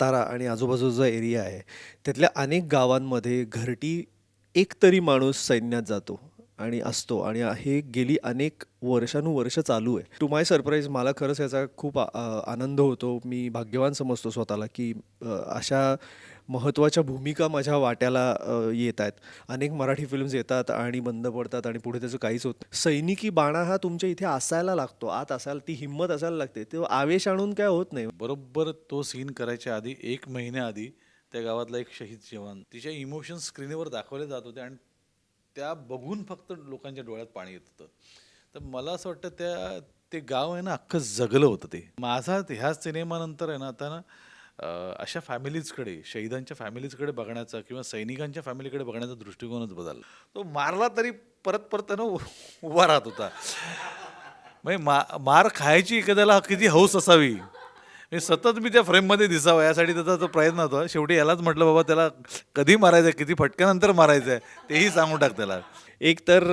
तारा आणि आजूबाजूचा एरिया आहे त्यातल्या अनेक गावांमध्ये घरटी एकतरी माणूस सैन्यात जातो आणि असतो आणि हे गेली अनेक वर्षानुवर्ष चालू आहे. टू माय सरप्राईज मला खरंच याचा खूप आ- आनंद होतो. मी भाग्यवान समजतो स्वतःला की अशा महत्त्वाच्या भूमिका माझ्या वाट्याला येत आहेत. अनेक मराठी फिल्म्स येतात आणि बंद पडतात आणि पुढे त्याचं काहीच होत सैनिकी बाणा हा तुमच्या इथे असायला लागतो. आत असायला ती हिंमत असायला लागते. तेव्हा आवेश आणून काय होत नाही. बरोबर तो सीन करायच्या आधी एक महिन्याआधी त्या गावातला एक शहीद जवान तिच्या इमोशन स्क्रीनवर दाखवले जात होते आणि त्या बघून फक्त लोकांच्या डोळ्यात पाणी येत होतं. तर मला असं वाटतं त्या ते गाव आहे ना अख्खं जगलं होतं ते. माझा ह्या सिनेमानंतर आहे ना आता ना अशा फॅमिलीजकडे शहीदांच्या फॅमिलीजकडे बघण्याचा किंवा सैनिकांच्या फॅमिलीकडे बघण्याचा दृष्टिकोनच बदलला. तो मारला तरी परत परत त्यानं उ- उभा राहत होता. म्हणजे मा मार खायची एखाद्याला किती हौस असावी? म्हणजे सतत मी त्या फ्रेममध्ये दिसावं यासाठी त्याचा तो प्रयत्न होता शेवटी यालाच म्हटलं बाबा त्याला कधी मारायचं आहे किती फटक्यानंतर मारायचं आहे तेही सांगून टाक त्याला. एक तर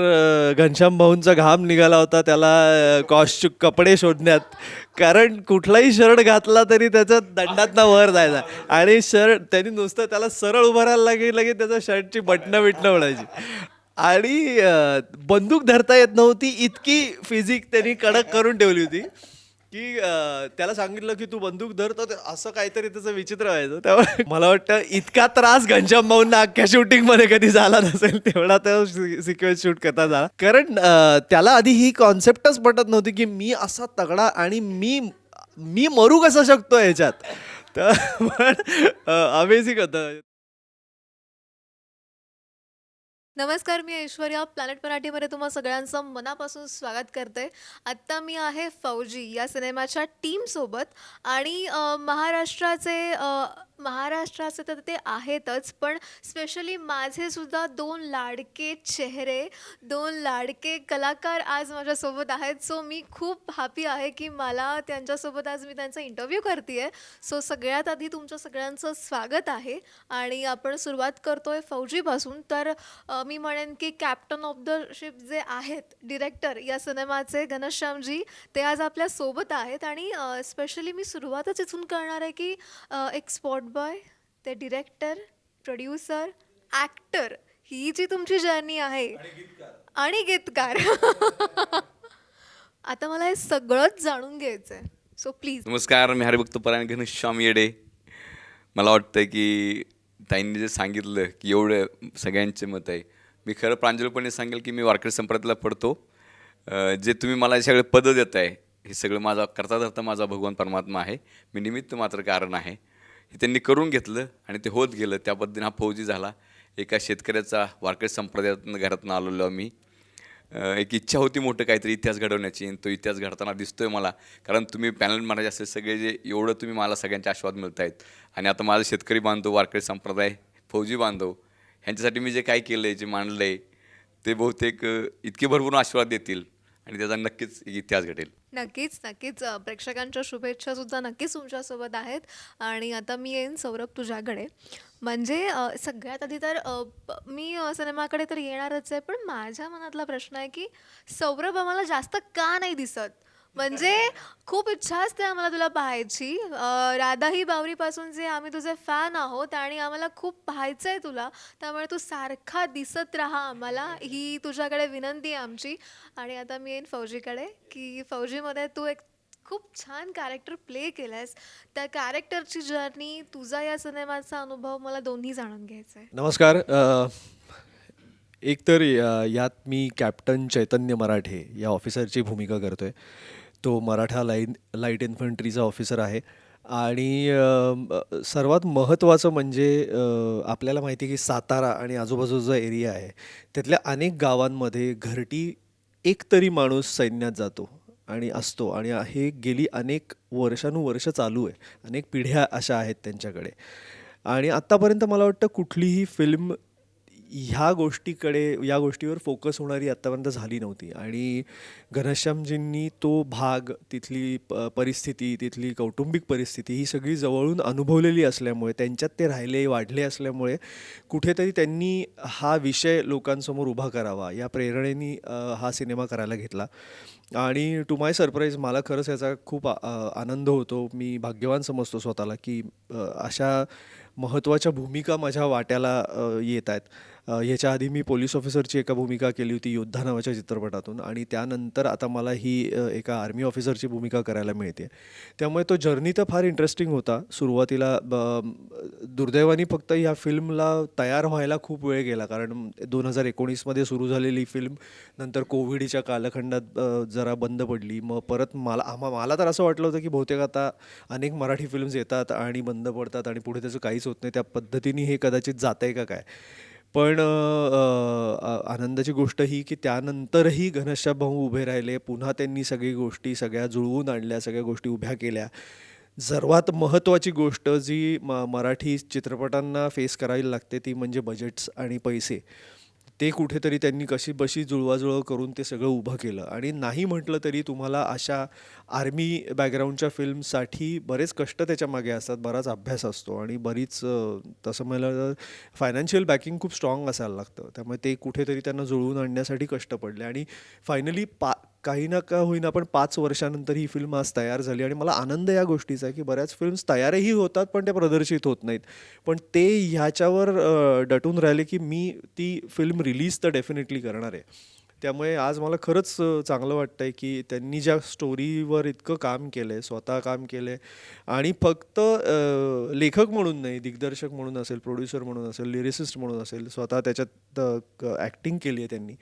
घनश्याम भाऊंचा घाम निघाला होता त्याला कॉस्ट्यू कपडे शोधण्यात. कारण कुठलाही शर्ट घातला तरी त्याचा दंडातनं वर जायचा. आणि शर्ट त्यांनी नुसतं त्याला सरळ उभं राहायला लागेल लगेच त्याच्या शर्टची बटणं बिटणं उडायची आणि बंदूक धरता येत नव्हती इतकी फिजिक त्यांनी कडक करून ठेवली होती. की त्याला सांगितलं की तू बंदूक धर तर असं काहीतरी त्याचं विचित्र व्हायचं त्यामुळे मला वाटतं इतका त्रास घनश्याम भाऊंना अख्ख्या शूटिंगमध्ये कधी झाला नसेल तेवढा तो सिक्वेन्स शूट करता झाला. कारण त्याला आधी ही कॉन्सेप्टच पटत नव्हती की मी असा तगडा आणि मी मी मरू कसं शकतो याच्यात तर पण अमेझिंग होतं. नमस्कार मी ऐश्वर्या. प्लॅनेट मराठीमध्ये तुम्हा सगळ्यांचं मनापासून स्वागत करते. आत्ता मी आहे फौजी या सिनेमाच्या टीमसोबत आणि अ, महाराष्ट्राचे अ, महाराष्ट्राचे तर ते आहेतच पण स्पेशली माझे सुद्धा दोन लाडके चेहरे दोन लाडके कलाकार आज माझ्यासोबत आहेत. सो मी खूप हॅपी आहे की मला त्यांच्यासोबत आज मी त्यांचा इंटरव्ह्यू करते आहे सो सगळ्यात आधी तुमचं सगळ्यांचं स्वागत आहे. आणि आपण सुरुवात करतोय फौजीपासून. तर मी म्हणेन की कॅप्टन ऑफ द शिप जे आहेत डिरेक्टर या सिनेमाचे घनश्यामजी ते आज आपल्यासोबत आहेत. आणि स्पेशली मी सुरुवातच इथून करणार आहे की एक स्पॉट बॉय ते डिरेक्टर प्रोड्युसर ॲक्टर ही जी तुमची जर्नी आहे. आणि गीतकार. आता मला हे सगळंच जाणून घ्यायचं आहे सो प्लीज नमस्कार मी हरिभक्त परायण घनश्याम येडे. मला वाटतं की ताईंनी जे सांगितलं की एवढं सगळ्यांचे मत आहे. मी खरं प्रांजळपणे सांगेल की मी वारकरी संप्रदायाला पडतो. जे तुम्ही मला हे सगळे पदं देत आहे हे सगळं माझा करता धरता माझा भगवान परमात्मा आहे. मी निमित्त मात्र कारण आहे. हे त्यांनी करून घेतलं आणि ते होत गेलं. त्या पद्धतीने हा फौजी झाला. एका शेतकऱ्याचा वारकरी संप्रदायातून घरातून आलेलो मी एक इच्छा होती मोठं काहीतरी इतिहास घडवण्याची आणि तो इतिहास घडताना दिसतोय मला. कारण तुम्ही पॅनल महाराज असे सगळे जे एवढं तुम्ही मला सगळ्यांचे आशीर्वाद मिळत आहेत आणि आता माझं शेतकरी बांधव वारकरी संप्रदाय फौजी बांधव ह्यांच्यासाठी मी जे काय केलं आहे जे मांडलं आहे ते बहुतेक इतके भरपूर आशीर्वाद देतील आणि त्याचा नक्कीच इतिहास घडेल. नक्कीच नक्कीच. अ, प्रेक्षकांच्या शुभेच्छा सुद्धा नक्कीच तुमच्यासोबत आहेत. आणि आता मी येईन सौरभ तुझ्याकडे. म्हणजे अ, सगळ्यात आधी तर अ, प- मी अ, सिनेमाकडे तर येणारच आहे. पण माझ्या मनातला प्रश्न आहे की सौरभ आम्हाला जास्त का नाही दिसत? म्हणजे खूप इच्छा असते आम्हाला तुला पाहायची. राधाही राधा ही बावरीपासून जे आम्ही तुझे फॅन आहोत आणि आम्हाला खूप पाहायचं आहे तुला त्यामुळे तू सारखा दिसत राहा आम्हाला. ही तुझ्याकडे विनंती आहे आमची. आणि आता मी येईन फौजीकडे की फौजीमध्ये तू एक खूप छान कॅरेक्टर प्ले केलंयस. त्या कॅरेक्टरची जर्नी तुझा या सिनेमाचा अनुभव मला दोन्ही जाणून घ्यायचा आहे नमस्कार. अ, एकतर या- यात मी कॅप्टन चैतन्य मराठे या ऑफिसरची भूमिका करतोय. तो मराठा लाईन लाइट इन्फंट्रीचा ऑफिसर आहे. आणि सर्वात महत्त्वाचं म्हणजे आपल्याला माहिती आहे की सातारा आणि आजूबाजूचा एरिया आहे त्यातल्या अनेक गावांमध्ये घरटी एकतरी माणूस सैन्यात जातो आणि असतो. आणि हे गेली अनेक वर्षानुवर्ष चालू आहे. अनेक पिढ्या अशा आहेत त्यांच्याकडे. आणि आत्तापर्यंत मला वाटतं कुठलीही फिल्म ह्या गोष्टीकडे या गोष्टीवर फोकस होणारी आत्तापर्यंत झाली नव्हती. आणि घनश्यामजींनी तो भाग तिथली प परिस्थिती तिथली कौटुंबिक परिस्थिती ही सगळी जवळून अनुभवलेली असल्यामुळे त्यांच्यात ते राहिले वाढले असल्यामुळे कुठेतरी त्यांनी हा विषय लोकांसमोर उभा करावा या प्रेरणेनी हा सिनेमा करायला घेतला. आणि टू माय सरप्राईज मला खरंच याचा खूप आ- आनंद होतो. मी भाग्यवान समजतो स्वतःला की अशा महत्त्वाच्या भूमिका माझ्या वाट्याला येत आहेत. ह्याच्या आधी मी पोलीस ऑफिसरची एका भूमिका केली होती योद्धा नावाच्या चित्रपटातून आणि त्यानंतर आता मला ही एका आर्मी ऑफिसरची भूमिका करायला मिळते. त्यामुळे तो जर्नी तर फार इंटरेस्टिंग होता. सुरुवातीला ब- दुर्दैवाने फक्त ह्या फिल्मला तयार व्हायला खूप वेळ गेला. कारण दोन हजार एकोणीसमध्ये सुरू झालेली फिल्म नंतर कोविडच्या कालखंडात जरा बंद पडली. मग परत मला आम्हा मला तर असं वाटलं होतं की बहुतेक आता अनेक मराठी फिल्म्स येतात आणि बंद पडतात आणि पुढे त्याचं काहीच होत नाही. त्या पद्धतीने हे कदाचित जात आहे का काय? पण आनंदाची गोष्ट ही की त्यानंतरही घनश्याम भाऊ उभे राहिले. पुन्हा त्यांनी सगळी गोष्टी सगळ्या जुळवून आणल्या सगळ्या गोष्टी उभ्या केल्या. सर्वात महत्त्वाची गोष्ट जी म मराठी चित्रपटांना फेस करायला लागते ती म्हणजे बजेट्स आणि पैसे. ते कुठेतरी त्यांनी कशी बशी जुळवाजुळव करून ते सगळं उभं केलं. आणि नाही म्हटलं तरी तुम्हाला अशा आर्मी बॅकग्राऊंडच्या फिल्मसाठी बरेच कष्ट त्याच्यामागे असतात बराच अभ्यास असतो आणि बरीच तसं तसं मला फायनान्शियल बॅकिंग खूप स्ट्रॉंग असायला लागतं. त्यामुळे ते कुठेतरी त्यांना जुळवून आणण्यासाठी कष्ट पडले. आणि फायनली पा काही ना का होईना पण पाच वर्षानंतर ही फिल्म आज तयार झाली. आणि मला आनंद या गोष्टीचा आहे की बऱ्याच फिल्म्स तयारही होतात पण त्या प्रदर्शित होत नाहीत. पण ते ह्याच्यावर डटून राहिले की मी ती फिल्म रिलीज तर डेफिनेटली करणार आहे. त्यामुळे आज मला खरंच चांगलं वाटतं आहे की त्यांनी ज्या स्टोरीवर इतकं काम केलं आहे स्वतः काम केलं आहे आणि फक्त लेखक म्हणून नाही दिग्दर्शक म्हणून असेल प्रोड्युसर म्हणून असेल लिरिसिस्ट म्हणून असेल स्वतः त्याच्यात ॲक्टिंग केली आहे त्यांनी.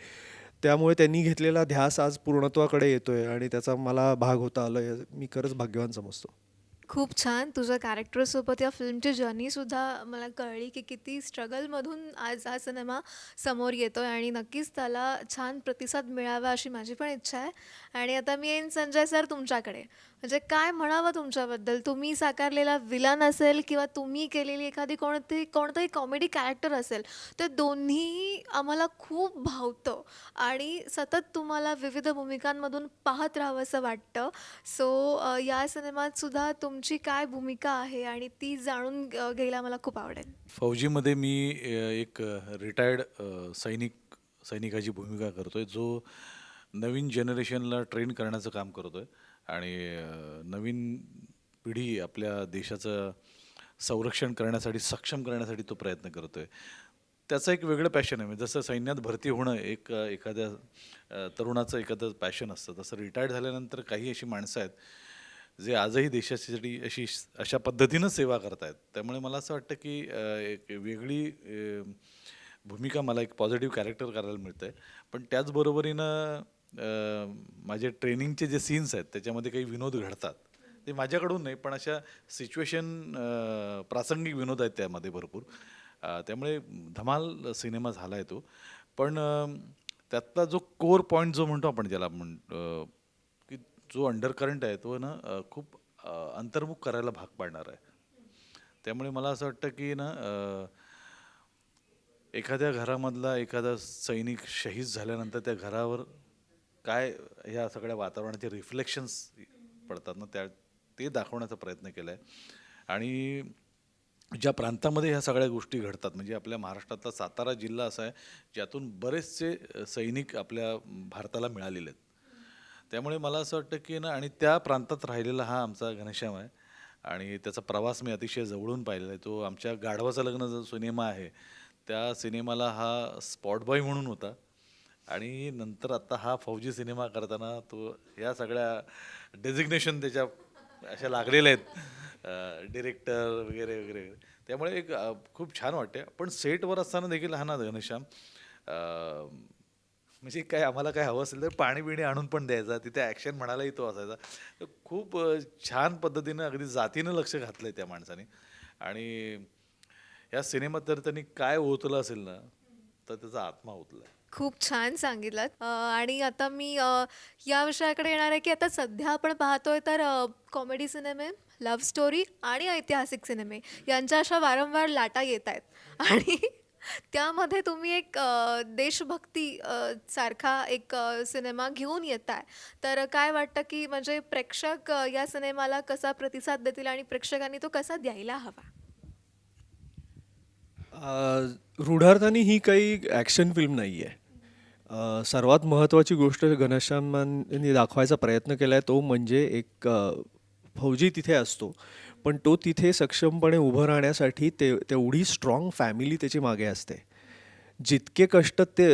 त्यामुळे त्यांनी घेतलेला ध्यास आज पूर्णत्वाकडे येतोय आणि त्याचा मला भाग होता आलं मी खरंच भाग्यवान समजतो. खूप छान. तुझ्या कॅरेक्टरसोबत या फिल्मची जर्नीसुद्धा मला कळली की किती स्ट्रगलमधून आज हा सिनेमा समोर येतो आहे आणि नक्कीच त्याला छान प्रतिसाद मिळावा अशी माझी पण इच्छा आहे. आणि आता मी येईन संजय सर तुमच्याकडे. म्हणजे काय म्हणावं तुमच्याबद्दल? तुम्ही साकारलेला विलन असेल किंवा तुम्ही केलेली एखादी कोणती कोणतंही कॉमेडी कॅरेक्टर असेल ते दोन्ही आम्हाला खूप भावतं आणि सतत तुम्हाला विविध भूमिकांमधून पाहत राहावंसं वाटतं. सो या सिनेमात सुद्धा तुमची काय भूमिका आहे आणि ती जाणून घ्यायला मला खूप आवडेल. फौजीमध्ये मी एक रिटायर्ड सैनिक सैनिकाची भूमिका करतोय जो नवीन जनरेशनला ट्रेन करण्याचं काम करतोय. आणि नवीन पिढी आपल्या देशाचं संरक्षण करण्यासाठी सक्षम करण्यासाठी तो प्रयत्न करतो आहे त्याचं एक वेगळं पॅशन आहे. म्हणजे जसं सैन्यात भरती होणं एक एखाद्या तरुणाचं एखादं पॅशन असतं. तसं रिटायर्ड झाल्यानंतर काही अशी माणसं आहेत जे आजही देशासाठी अशी अशा पद्धतीनं सेवा करतायत. त्यामुळे मला असं वाटतं की एक वेगळी भूमिका मला एक पॉझिटिव्ह कॅरेक्टर करायला मिळतं आहे पण त्याचबरोबरीनं माझे ट्रेनिंगचे जे सीन्स आहेत त्याच्यामध्ये काही विनोद घडतात. ते माझ्याकडून नाही पण अशा सिच्युएशन प्रासंगिक विनोद आहेत त्यामध्ये भरपूर. त्यामुळे धमाल सिनेमा झाला आहे तो. पण त्यातला जो कोर पॉईंट जो म्हणतो आपण ज्याला म्हण की जो अंडर करंट आहे तो ना खूप अंतर्मुख करायला भाग पाडणार आहे. त्यामुळे मला असं वाटतं की ना एखाद्या घरामधला एखादा सैनिक शहीद झाल्यानंतर त्या घरावर काय ह्या सगळ्या वातावरणाचे रिफ्लेक्शन्स पडतात ना त्या ते दाखवण्याचा प्रयत्न केला आहे आणि ज्या प्रांतामध्ये ह्या सगळ्या गोष्टी घडतात म्हणजे आपल्या महाराष्ट्रातला सातारा जिल्हा असा आहे ज्यातून बरेचसे सैनिक आपल्या भारताला मिळालेले आहेत. त्यामुळे मला असं वाटतं की ना आणि त्या प्रांतात राहिलेला हा आमचा घनश्याम आहे. आणि त्याचा प्रवास मी अतिशय जवळून पाहिलेला आहे. तो आमच्या गाढवाचं लग्न जो सिनेमा आहे त्या सिनेमाला हा स्पॉट बॉय म्हणून होता. आणि नंतर आता हा फौजी सिनेमा करताना तो या सगळ्या डेझिग्नेशन त्याच्या अशा लागलेल्या आहेत. डिरेक्टर वगैरे वगैरे वगैरे. त्यामुळे एक खूप छान वाटते पण सेटवर असताना देखील हा ना घनश्याम म्हणजे काय आम्हाला काय हवं असेल तर पाणी बिणी आणून पण द्यायचा. तिथे ॲक्शन म्हणायलाही तो असायचा. तर खूप छान पद्धतीनं अगदी जातीनं लक्ष घातलं आहे त्या माणसाने. आणि या सिनेमात तर त्यांनी काय ओतलं असेल ना तर त्याचा आत्मा ओतला आहे खूप छान सांगितलं आणि आता मी अ, या विषयाकडे येणार आहे की आता सध्या आपण पाहतोय तर कॉमेडी सिनेमे लव्ह स्टोरी आणि ऐतिहासिक सिनेमे यांच्या अशा वारंवार लाटा येत आहेत. आणि त्यामध्ये तुम्ही एक अ, देशभक्ती अ, सारखा एक अ, सिनेमा घेऊन येताय तर काय वाटतं की म्हणजे प्रेक्षक अ, या सिनेमाला कसा प्रतिसाद देतील आणि प्रेक्षकांनी तो कसा द्यायला हवा? अ, रूढार्थाने ही काही ॲक्शन फिल्म नाही आहे सर्वात महत्त्वाची गोष्ट घनश्यामांनी दाखवायचा प्रयत्न केला आहे तो म्हणजे एक फौजी तिथे असतो. पण तो तिथे सक्षमपणे उभं राहण्यासाठी ते तेवढी स्ट्रॉंग फॅमिली त्याची मागे असते. जितके कष्ट ते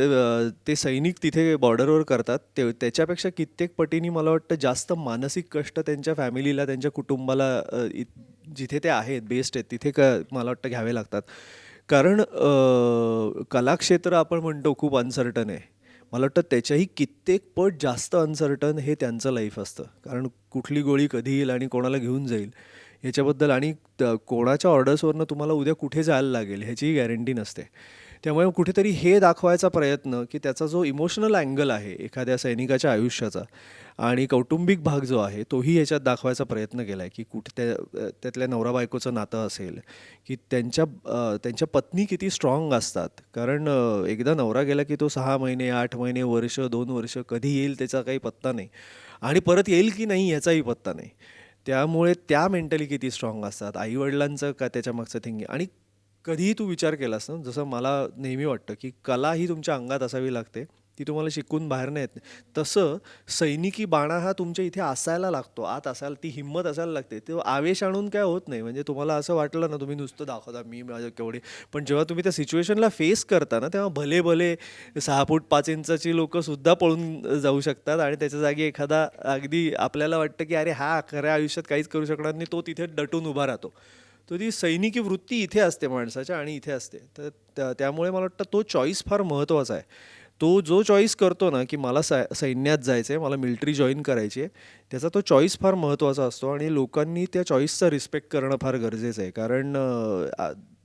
ते सैनिक तिथे बॉर्डरवर करतात ते त्याच्यापेक्षा कित्येक पटीने मला वाटतं जास्त मानसिक कष्ट त्यांच्या फॅमिलीला त्यांच्या कुटुंबाला जिथे ते आहेत बेस्ट आहेत तिथे क मला वाटतं घ्यावे लागतात. कारण कलाक्षेत्र आपण म्हणतो खूप अनसर्टन आहे. मला वाटतं त्याच्याही कित्येक पट जास्त अनसर्टन हे त्यांचं लाईफ असतं. कारण कुठली गोळी कधी येईल आणि कोणाला घेऊन जाईल याच्याबद्दल आणि कोणाच्या ऑर्डर्सवरनं तुम्हाला उद्या कुठे जायला लागेल ह्याचीही गॅरंटी नसते. त्यामुळे कुठेतरी हे दाखवायचा प्रयत्न की त्याचा जो इमोशनल अँगल आहे एखाद्या सैनिकाच्या आयुष्याचा आणि कौटुंबिक भाग जो आहे तोही याच्यात दाखवायचा प्रयत्न केला आहे की कुठे त्या त्यातल्या नवरा बायकोचं नातं असेल की त्यांच्या त्यांच्या पत्नी किती स्ट्रॉंग असतात. कारण एकदा नवरा गेला की तो सहा महिने आठ महिने वर्ष दोन वर्ष कधी येईल त्याचा काही पत्ता नाही. आणि परत येईल की नाही याचाही पत्ता नाही. त्यामुळे त्या मेंटली किती स्ट्रॉंग असतात आईवडिलांचं का त्याच्या मागचं थिंकिंग आणि कधीही तू विचार केलास ना जसं मला नेहमी वाटतं की कला ही तुमच्या अंगात असावी लागते. ती तुम्हाला शिकून बाहेर नाही. येत तसं सैनिकी बाणा हा तुमच्या इथे असायला लागतो. आत असायला ती हिंमत असायला लागते. तो आवेश आणून काय होत नाही. म्हणजे तुम्हाला असं वाटलं ना तुम्ही नुसतं दाखवता मी माझं केवढे. पण जेव्हा तुम्ही त्या सिच्युएशनला फेस करता ना तेव्हा भले भले सहा फूट पाच इंचाची लोकंसुद्धा पळून जाऊ शकतात आणि त्याच्या जागी एखादा अगदी आपल्याला वाटतं की अरे हा खऱ्या आयुष्यात काहीच करू शकणार नाही. तो तिथे डटून उभा राहतो. तर ती सैनिकी वृत्ती इथे असते माणसाच्या आणि इथे असते. तर त्यामुळे मला वाटतं तो चॉईस फार महत्त्वाचा आहे. तो जो चॉईस करतो ना की मला सै सैन्यात जायचं आहे मला मिलिटरी जॉईन करायची आहे त्याचा तो चॉईस फार महत्त्वाचा असतो आणि लोकांनी त्या चॉईसचा रिस्पेक्ट करणं फार गरजेचं आहे. कारण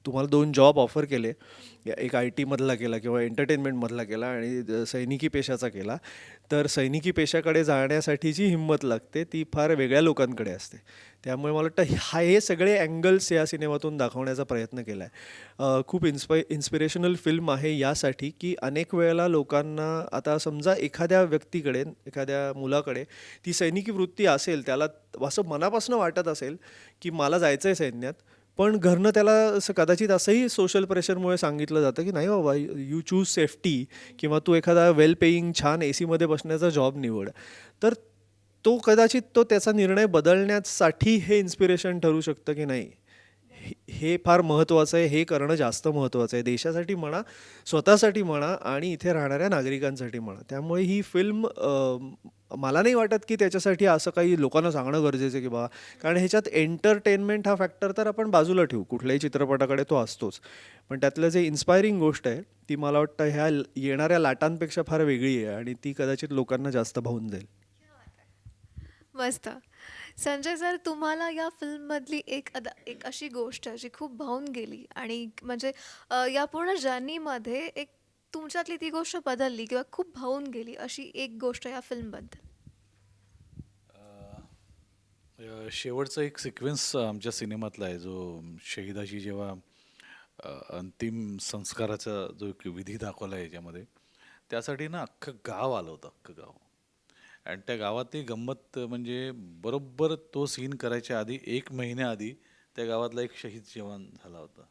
तुम्हाला दोन जॉब ऑफर केले. एक आय टीमधला केला किंवा एंटरटेनमेंटमधला केला आणि सैनिकी पेशाचा केला. तर सैनिकी पेशाकडे जाण्यासाठी जी हिंमत लागते ती फार वेगळ्या लोकांकडे असते. त्यामुळे मला वाटतं हा हे सगळे अँगल्स या सिनेमातून दाखवण्याचा प्रयत्न केला आहे खूप इन्स्पाय इन्स्पिरेशनल फिल्म आहे यासाठी की अनेक वेळेला लोकांना आता समजा एखाद्या व्यक्तीकडे एखाद्या मुलाकडे ती सैनिकी वृत्ती असेल त्याला असं मनापासून वाटत असेल की मला जायचं आहे सैन्यात पण घरनं त्याला असं कदाचित असंही सोशल प्रेशरमुळे सांगितलं जातं की नाही बाबा यू चूज सेफ्टी किंवा तू एखादा वेल पेईंग छान ए सीमध्ये बसण्याचा जॉब निवड. तर तो कदाचित तो त्याचा निर्णय बदलण्यासाठी हे इन्स्पिरेशन ठरू शकतं की नाही? हे- हे फार महत्त्वाचं आहे हे करणं जास्त महत्त्वाचं आहे. देशासाठी म्हणा स्वतःसाठी म्हणा आणि इथे राहणाऱ्या नागरिकांसाठी म्हणा. त्यामुळे ही फिल्म मला नाही वाटत की त्याच्यासाठी असं काही लोकांना सांगणं गरजेचं आहे की बा कारण ह्याच्यात एंटरटेनमेंट हा फॅक्टर तर आपण बाजूला ठेवू. कुठल्याही चित्रपटाकडे तो असतोच. पण त्यातलं जे इन्स्पायरिंग गोष्ट आहे ती मला वाटतं ह्या येणाऱ्या लाटांपेक्षा फार वेगळी आहे आणि ती कदाचित लोकांना जास्त भावून जाईल. मस्त. संजय सर तुम्हाला या फिल्ममधली एक अदा एक अशी गोष्ट जी खूप भावून गेली आणि म्हणजे या पूर्ण जर्नीमध्ये एक तुमच्यातली ती गोष्ट बदलली किंवा खूप भावून गेली अशी एक गोष्ट या फिल्मबद्दल? अ, शेवटचा एक सिक्वेन्स आमच्या सिनेमातला आहे जो शहीदाची जेव्हा अ, अंतिम संस्काराचा जो एक विधी दाखवला आहे याच्यामध्ये त्यासाठी ना अख्खं गाव आलं होतं अख्खं गाव. आणि त्या गावातली गंमत म्हणजे बरोबर तो सीन करायच्या आधी एक महिन्याआधी त्या गावातला एक शहीद जवान झाला होता.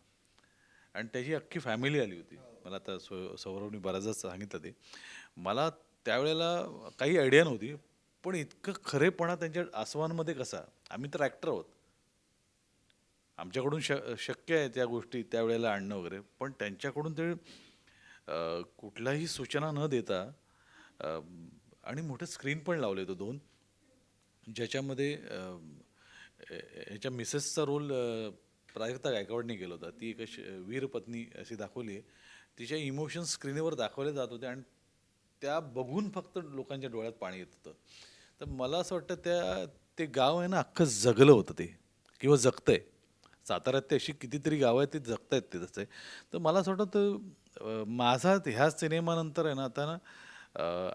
आणि त्याची अख्खी फॅमिली आली होती. मला आता सौ सौरवनी बऱ्याचदा सांगितलं ते. मला त्यावेळेला काही आयडिया नव्हती पण इतकं खरेपणा त्यांच्या आसवांमध्ये कसा? आम्ही तर ॲक्टर आहोत. आमच्याकडून श शक्य आहे त्या गोष्टी त्यावेळेला आणणं वगैरे पण त्यांच्याकडून ते कुठलाही सूचना न देता आणि मोठं स्क्रीन पण लावले तो दोन ज्याच्यामध्ये ह्याच्या मिसेसचा रोल प्राजक्ता गायकवाडने केला होता. ती एक वीरपत्नी वीर पत्नी अशी दाखवली आहे. तिच्या इमोशन स्क्रीनवर दाखवले जात होते आणि त्या बघून फक्त लोकांच्या डोळ्यात पाणी येत होतं. तर मला असं वाटतं त्या ते गाव आहे ना अख्खं जगलं होतं ते. किंवा जगतंय. साताऱ्यात ते अशी कितीतरी गावं आहेत ते जगत आहेत ते तसे. तर मला असं वाटतं माझा ह्या सिनेमानंतर आहे ना आता ना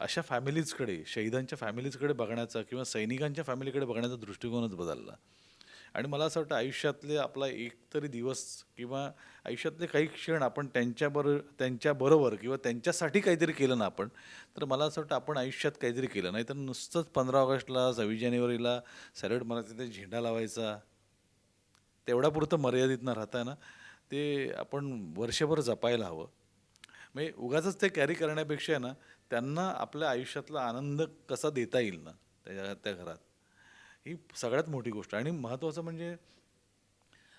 अशा फॅमिलीजकडे शहीदांच्या फॅमिलीजकडे बघण्याचा किंवा सैनिकांच्या फॅमिलीकडे बघण्याचा दृष्टिकोनच बदलला. आणि मला असं वाटतं आयुष्यातले आपला एक तरी दिवस किंवा आयुष्यातले काही क्षण आपण त्यांच्याबरोबर त्यांच्याबरोबर किंवा त्यांच्यासाठी काहीतरी केलं ना आपण तर मला असं वाटतं आपण आयुष्यात काहीतरी केलं. नाही तर नुसतंच पंधरा ऑगस्टला सव्वीस जानेवारीला सॅलड मारायचा ते झेंडा लावायचा. तेवढ्यापुरतं मर्यादित न राहता ना ते आपण वर्षभर जपायला हवं. म्हणजे उगाच ते कॅरी करण्यापेक्षा आहे ना त्यांना आपल्या आयुष्यातला आनंद कसा देता येईल ना त्या त्या घरात? ही सगळ्यात मोठी गोष्ट. आणि महत्त्वाचं म्हणजे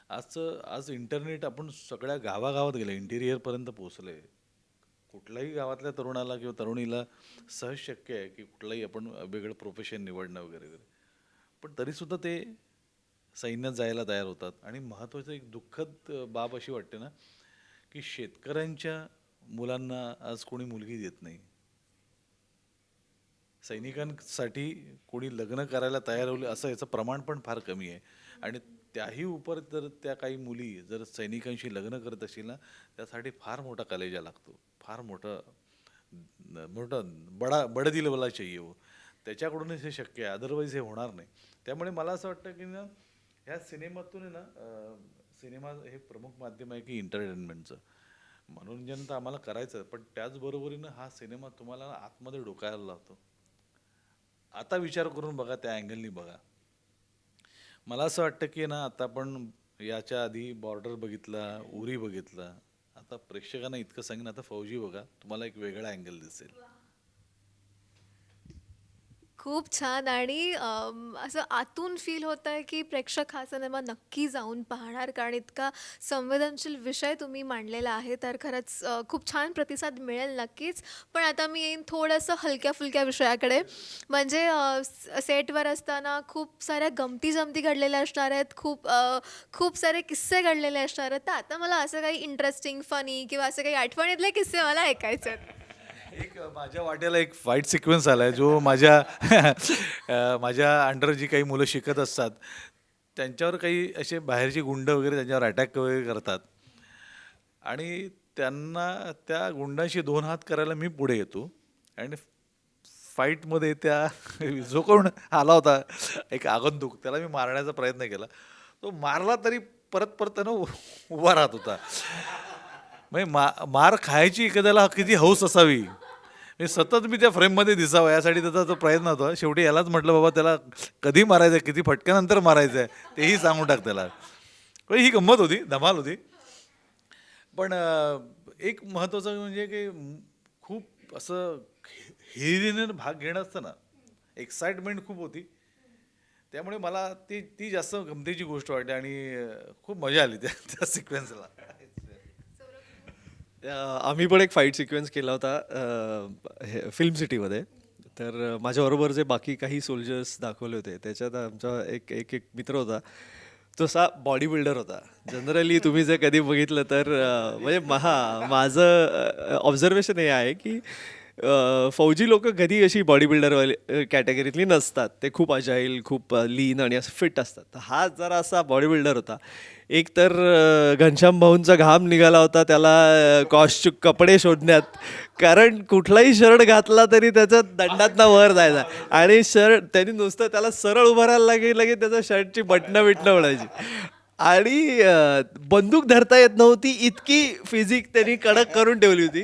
आजचं आज इंटरनेट आपण सगळ्या गावागावात गेलं इंटिरियरपर्यंत पोचलं आहे कुठल्याही गावातल्या तरुणाला किंवा तरुणीला सहज शक्य आहे की कुठलंही आपण वेगळं प्रोफेशन निवडणं वगैरे वगैरे. पण तरीसुद्धा ते सैन्यात जायला तयार होतात. आणि महत्त्वाचं एक दुःखद बाब अशी वाटते ना की शेतकऱ्यांच्या मुलांना आज कोणी मुलगी देत नाही. सैनिकांसाठी कोणी लग्न करायला तयार होईल असं याचं प्रमाण पण फार कमी आहे. आणि त्याही उपर जर त्या काही मुली जर सैनिकांशी लग्न करत असतील ना त्यासाठी फार मोठा कलेजा लागतो. फार मोठं मोठं बडा बड दिल मला चाहिए हो त्याच्याकडूनच हे शक्य आहे. अदरवाईज हे होणार नाही. त्यामुळे मला असं वाटतं की ना ह्या सिनेमातून आहे ना सिनेमा हे प्रमुख माध्यम आहे की एंटरटेनमेंटचं मनोरंजन तर आम्हाला करायचं पण त्याचबरोबरीनं हा सिनेमा तुम्हाला आतमध्ये डोकायला लावतो. आता विचार करून बघा त्या अँगलनी बघा. मला असं वाटतं की ना आता आपण याच्या आधी बॉर्डर बघितला उरी बघितला. आता प्रेक्षकांना इतकं सांगेन आता फौजी बघा तुम्हाला एक वेगळा अँगल दिसेल. खूप छान आणि अम, असं आतून फील होत आहे की प्रेक्षक हा सिनेमा नक्की जाऊन पाहणार. कारण इतका संवेदनशील विषय तुम्ही मांडलेला आहे तर खरंच अ, खूप छान प्रतिसाद मिळेल नक्कीच. पण आता मी येईन थोडंसं हलक्या फुलक्या विषयाकडे. म्हणजे अ, स- सेटवर असताना खूप साऱ्या गमती जमती घडलेल्या असणार आहेत. खूप अ, खूप सारे किस्से घडलेले असणार आहेत. तर आता मला असं काही इंटरेस्टिंग फनी किंवा असं काही आठवणीतले किस्से मला ऐकायचे आहेत. एक माझ्या वाट्याला एक फाईट सिक्वेन्स आला आहे जो माझ्या माझ्या अंडर जी काही मुलं शिकत असतात त्यांच्यावर काही असे बाहेरचे गुंड वगैरे त्यांच्यावर अटॅक वगैरे करतात. आणि त्यांना त्या गुंडांशी दोन हात करायला मी पुढे येतो. आणि फाईटमध्ये त्या जो कोण आला होता एक आगंतुक त्याला मी मारण्याचा प्रयत्न केला. तो मारला तरी परत परत त्यानं उ- उभा राहत होता. म्हणजे मा मार खायची एखाद्याला किती हौस असावी? म्हणजे सतत मी त्या फ्रेममध्ये दिसावं यासाठी त्याचा तो प्रयत्न होता शेवटी यालाच म्हटलं बाबा त्याला कधी मारायचं आहे किती फटक्यानंतर मारायचं आहे तेही सांगून टाक त्याला. ही गंमत होती धमाल होती. पण एक महत्त्वाचं म्हणजे की खूप असं हिरीनं भाग घेणं असतं ना एक्साइटमेंट खूप होती. त्यामुळे मला ती ती जास्त गमतीची गोष्ट वाटते आणि खूप मजा आली त्या त्या सिक्वेन्सला आम्ही पण एक फाईट सिक्वेन्स केला होता हे फिल्म सिटीमध्ये तर माझ्याबरोबर जे बाकी काही सोल्जर्स दाखवले होते त्याच्यात आमचा एक एक एक मित्र होता. तो असा बॉडी बिल्डर होता. जनरली तुम्ही जर कधी बघितलं तर म्हणजे महा माझं ऑब्झर्वेशन हे आहे की फौजी लोक कधी अशी बॉडी बिल्डरवाले कॅटेगरीतली नसतात. ते खूप अजाईल खूप लीन आणि असं फिट असतात. तर हा जरा असा बॉडी बिल्डर होता. एक तर अं, घनश्याम भाऊंचा घाम निघाला होता. त्याला कॉस्ट्यू कपडे शोधण्यात. कारण कुठलाही शर्ट घातला तरी त्याचा दंडातनं वर जायचा. आणि शर्ट त्यांनी नुसतं त्याला सरळ उभं राहायला लागेल लगेच त्याच्या शर्टची बटणं बिटणं उडायची. आणि बंदूक धरता येत नव्हती. इतकी फिजिक त्यांनी कडक करून ठेवली होती.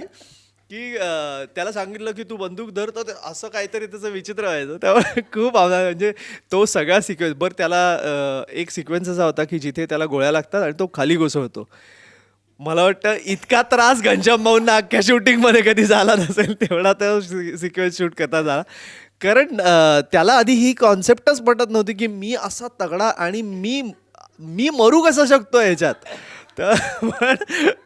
की अं, त्याला सांगितलं की तू बंदूक धर तर ते असं काहीतरी त्याचं विचित्र व्हायचं त्यामुळे खूप आम्हाला म्हणजे तो सगळा सिक्वेन्स बरं त्याला अं, एक सिक्वेन्स असा होता की जिथे त्याला गोळ्या लागतात आणि तो खाली कोसळतो. मला वाटतं इतका त्रास घनश्याम भाऊंना अख्ख्या शूटिंगमध्ये कधी झाला नसेल तेवढा तो सिक्वेन्स शूट करता झाला. कारण अं, त्याला आधी ही कॉन्सेप्टच पटत नव्हती की मी असा तगडा आणि मी मी मरू कसं शकतो ह्याच्यात? तर पण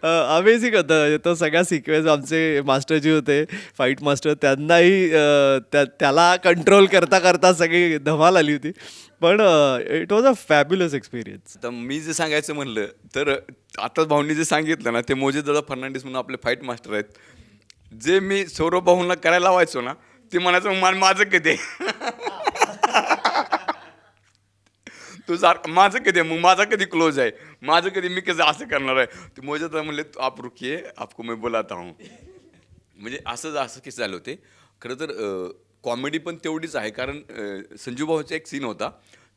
अमेझिंग होतं. म्हणजे तो सगळा सिक्वेन्स आमचे मास्टरजी होते फाईट मास्टर त्यांनाही त्या त्याला कंट्रोल करता करता सगळी धमाल आली होती. पण it was a fabulous experience तर मी जे सांगायचं म्हणलं तर आताच भाऊंनी जे सांगितलं ना ते मोजे दादा फर्नांडिस म्हणून आपले फाईट मास्टर आहेत. जे मी सौरभ भाऊंना करायला लावायचो ना ते म्हणायचं मान माझं कधी तू सार माझं कधी आहे मग माझा कधी क्लोज आहे? माझं कधी मी कसं असं करणार आहे? ते मोजत म्हणले "तू आप रुकिये आपको मैं बोलाता हूँ. म्हणजे असं असं किस्से झाले होते खरं तर कॉमेडी पण तेवढीच आहे. कारण अं, संजू भाऊचा एक सीन होता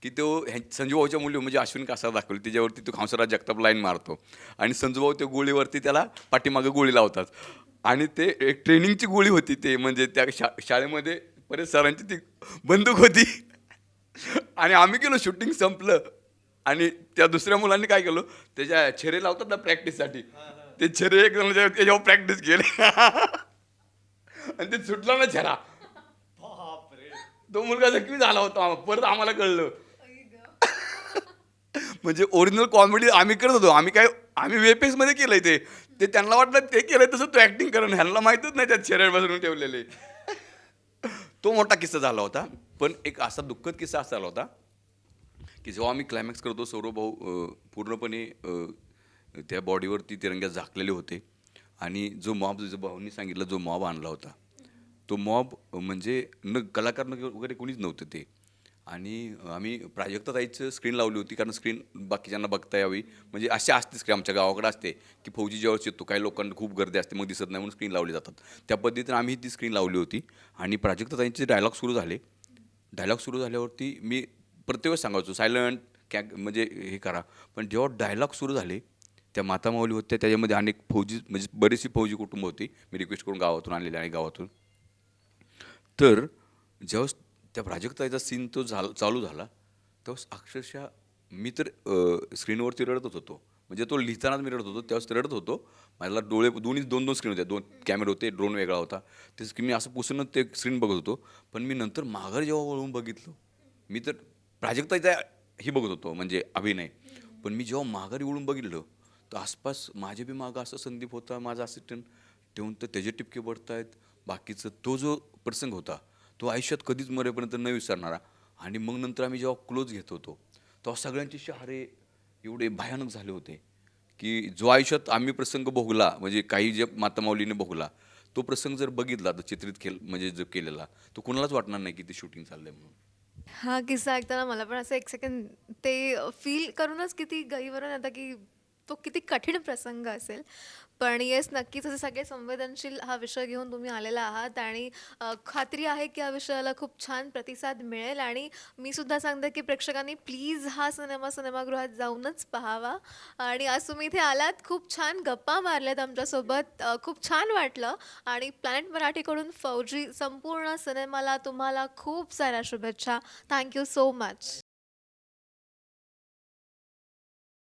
की तो ह्या संजूभाऊच्या मुली म्हणजे अश्विन कासा दाखवली. त्याच्यावरती तो खांसराज जगताप लाईन मारतो. आणि संजूभाऊ त्या गोळीवरती त्याला पाठीमागं गोळी लावतात. आणि ते एक ट्रेनिंगची गोळी होती ते म्हणजे त्या शा शाळेमध्ये परत सरांची ती बंदूक होती. आणि आम्ही गेलो शूटिंग संपलं. आणि त्या दुसऱ्या मुलांनी काय केलं त्याच्या छेरे लावतात ना प्रॅक्टिससाठी ते छेरे एक जण त्याच्यावर प्रॅक्टिस केले. आणि ते सुटला ना छेरा. तो मुलगा जखमी झाला होता. परत आम्हाला कळलं. म्हणजे ओरिजिनल कॉमेडी आम्ही करत होतो. आम्ही काय आम्ही वेपेक्समध्ये केलंय ते. ते त्यांना वाटलं ते केलंय तसं तो ऍक्टिंग करणं ह्यांना माहितच नाही त्यात शरीर बसवून ठेवलेले. तो मोठा किस्सा झाला होता. पण एक असा दुःखद किस्सा असा झाला होता की जेव्हा आम्ही क्लायमॅक्स करतो सौरभ भाऊ पूर्णपणे त्या बॉडीवरती तिरंग्या झाकलेले होते. आणि जो मॉब जो भाऊंनी सांगितलं जो मॉब आणला होता. तो मॉब म्हणजे न कलाकार न वगैरे कोणीच नव्हते ते. आणि आम्ही प्राजक्ता ताईचं स्क्रीन लावली होती कारण स्क्रीन बाकीच्यांना बघता यावी. म्हणजे अशी असते स्क्रीन आमच्या गावाकडे असते की फौजी जेव्हा येतो काही लोकांना खूप गर्दी असते मग दिसत नाही म्हणून स्क्रीन लावली जातात. त्या पद्धतीने आम्ही ती स्क्रीन लावली होती. आणि प्राजक्ता ताईंचे डायलॉग सुरू झाले. डायलॉग सुरू झाल्यावरती मी प्रत्येक वेळेस सांगायचो सायलंट कॅ म्हणजे हे करा. पण जेव्हा डायलॉग सुरू झाले त्या माता माऊली होत्या त्याच्यामध्ये अनेक फौजी म्हणजे बरीचशी फौजी कुटुंब होती. मी रिक्वेस्ट करून गावातून आणलेले आणि गावातून. तर जेव्हा त्या प्राजक्ताचा सीन तो झाला चालू झाला तेव्हा अक्षरशः मी तर स्क्रीनवरती रडतच होतो. म्हणजे तो लिहितानाच मी रडत होतो त्यावेळेस रडत होतो. मला डोळे दोन्ही दोन दोन स्क्रीन होत्या. दोन कॅमेरे होते ड्रोन वेगळा होता. ते स्क्रीन मी असं पुसून ते स्क्रीन बघत होतो. पण मी नंतर माघार जेव्हा वळून बघितलं मी तर प्राजक्ताचा ही बघत होतो म्हणजे अभिनय. पण मी जेव्हा माघारी वळून बघितलं तर आसपास माझे बी मागं असं संदीप होता माझा असिस्टंट ठेवून तर त्याचे टिपके पडतायत बाकीचं तो जो प्रसंग होता तो आयुष्यात कधीच मरेपर्यंत न विसरणारा. आणि मग नंतर आम्ही जेव्हा क्लोज घेत होतो तेव्हा सगळ्यांचे शहारे एवढे भयानक झाले होते की जो आयुष्यात आम्ही प्रसंग भोगला म्हणजे काही जे मातामाऊलीने भोगला तो प्रसंग जर बघितला तर चित्रित केल म्हणजे जो केलेला तो कुणालाच वाटणार नाही की ते शूटिंग चाललंय म्हणून. हा किस्सा ऐकताना मला पण असं एक सेकंड ते फील करूनच किती गहीवरून आता की तो किती कठीण प्रसंग असेल. पण येस नक्कीच असे सगळे संवेदनशील हा विषय घेऊन तुम्ही आलेला आहात आणि अ, खात्री आहे की या विषयाला खूप छान प्रतिसाद मिळेल आणि मी सुद्धा सांगते की प्रेक्षकांनी प्लीज हा सिनेमा सिनेमागृहात जाऊनच पाहावा. आणि आज तुम्ही इथे आलात खूप छान गप्पा मारल्यात आमच्यासोबत अ, खूप छान वाटलं आणि प्लॅनेट मराठीकडून फौजी संपूर्ण सिनेमाला तुम्हाला खूप साऱ्या शुभेच्छा. Thank you so much.